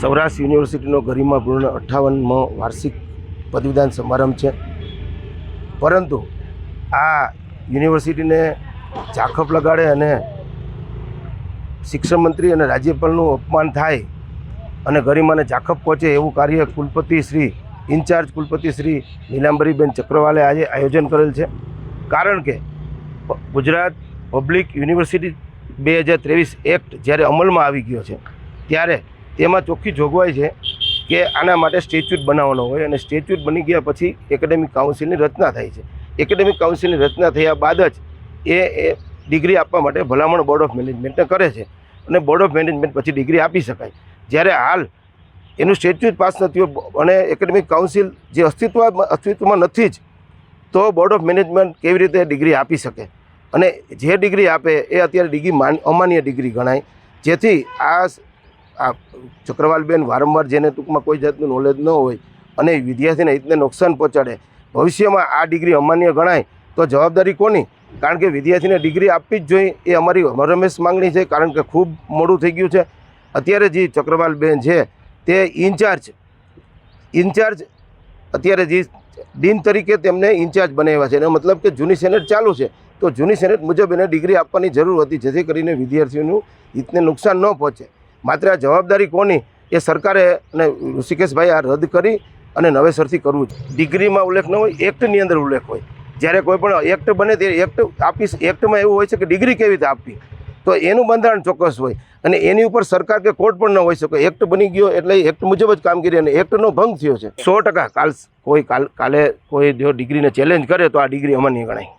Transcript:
સૌરાષ્ટ્ર યુનિવર્સિટીનો ગરિમાપૂર્ણ અઠ્ઠાવનમો વાર્ષિક પદવીદાન સમારંભ છે. પરંતુ આ યુનિવર્સિટીને ઝાખપ લગાડે અને શિક્ષણ મંત્રી અને રાજ્યપાલનું અપમાન થાય અને ગરિમાને ઝાખપ પહોંચે એવું કાર્ય કુલપતિ શ્રી, ઇન્ચાર્જ કુલપતિ શ્રી નીલાંબરીબેન ચક્રવાલે આજે આયોજન કરેલ છે. કારણ કે ગુજરાત પબ્લિક યુનિવર્સિટી બે હજાર ત્રેવીસ એક્ટ જ્યારે અમલમાં આવી ગયો છે, ત્યારે તેમાં ચોખ્ખી જોગવાઈ છે કે આના માટે સ્ટેચ્યુટ બનાવવાનો હોય અને સ્ટેચ્યુટ બની ગયા પછી એકેડેમિક કાઉન્સિલની રચના થાય છે. એકેડેમિક કાઉન્સિલની રચના થયા બાદ જ એ ડિગ્રી આપવા માટે ભલામણ બોર્ડ ઓફ મેનેજમેન્ટને કરે છે અને બોર્ડ ઓફ મેનેજમેન્ટ પછી ડિગ્રી આપી શકાય. જ્યારે હાલ એનું સ્ટેચ્યુટ પાસ નથી અને એકેડેમિક કાઉન્સિલ જે અસ્તિત્વ અસ્તિત્વમાં નથી જ, તો બોર્ડ ઓફ મેનેજમેન્ટ કેવી રીતે ડિગ્રી આપી શકે? અને જે ડિગ્રી આપે એ અત્યારે ડિગ્રી માન, અમાન્ય ડિગ્રી ગણાય. જેથી આ આ ચક્રવાલબેન વારંવાર જેને ટૂંકમાં કોઈ જાતનું નોલેજ ન હોય અને વિદ્યાર્થીને હિતને નુકસાન પહોંચાડે, ભવિષ્યમાં આ ડિગ્રી અમાન્ય ગણાય, તો જવાબદારી કોની? કારણ કે વિદ્યાર્થીને ડિગ્રી આપવી જ જોઈએ, એ અમારી હરમેશ માંગણી છે, કારણ કે ખૂબ મોડું થઈ ગયું છે. અત્યારે જે ચક્રવાલબેન છે, તે ઇન્ચાર્જ ઇન્ચાર્જ અત્યારે જે ડીન તરીકે તેમને ઇન્ચાર્જ બનાવ્યા છે. એનો મતલબ કે જૂની સેનેટ ચાલુ છે. તો જૂની સેનેટ મુજબ એને ડિગ્રી આપવાની જરૂર હતી, જેથી કરીને વિદ્યાર્થીઓનું હિતને નુકસાન ન પહોંચે. માત્ર આ જવાબદારી કોની? એ સરકારે અને ઋષિકેશભાઈ આ રદ કરી અને નવેસરથી કરવું છે. ડિગ્રીમાં ઉલ્લેખ ન હોય, એક્ટની અંદર ઉલ્લેખ હોય. જ્યારે કોઈ પણ એક્ટ બને તે એક્ટ આપી એક્ટમાં એવું હોય છે કે ડિગ્રી કેવી રીતે આપવી? તો એનું બંધારણ ચોક્કસ હોય. અને એની ઉપર સરકાર કે કોર્ટ પણ ન હોઈ શકે. એક્ટ બની ગયો એટલે એક્ટ મુજબ જ કામગીરી અને એક્ટનો ભંગ થયો છે. સો ટકા કાલ કોઈ કાલ, કાલે કોઈ જો ડિગ્રીને ચેલેન્જ કરે તો આ ડિગ્રી અમાન્ય ગણાય.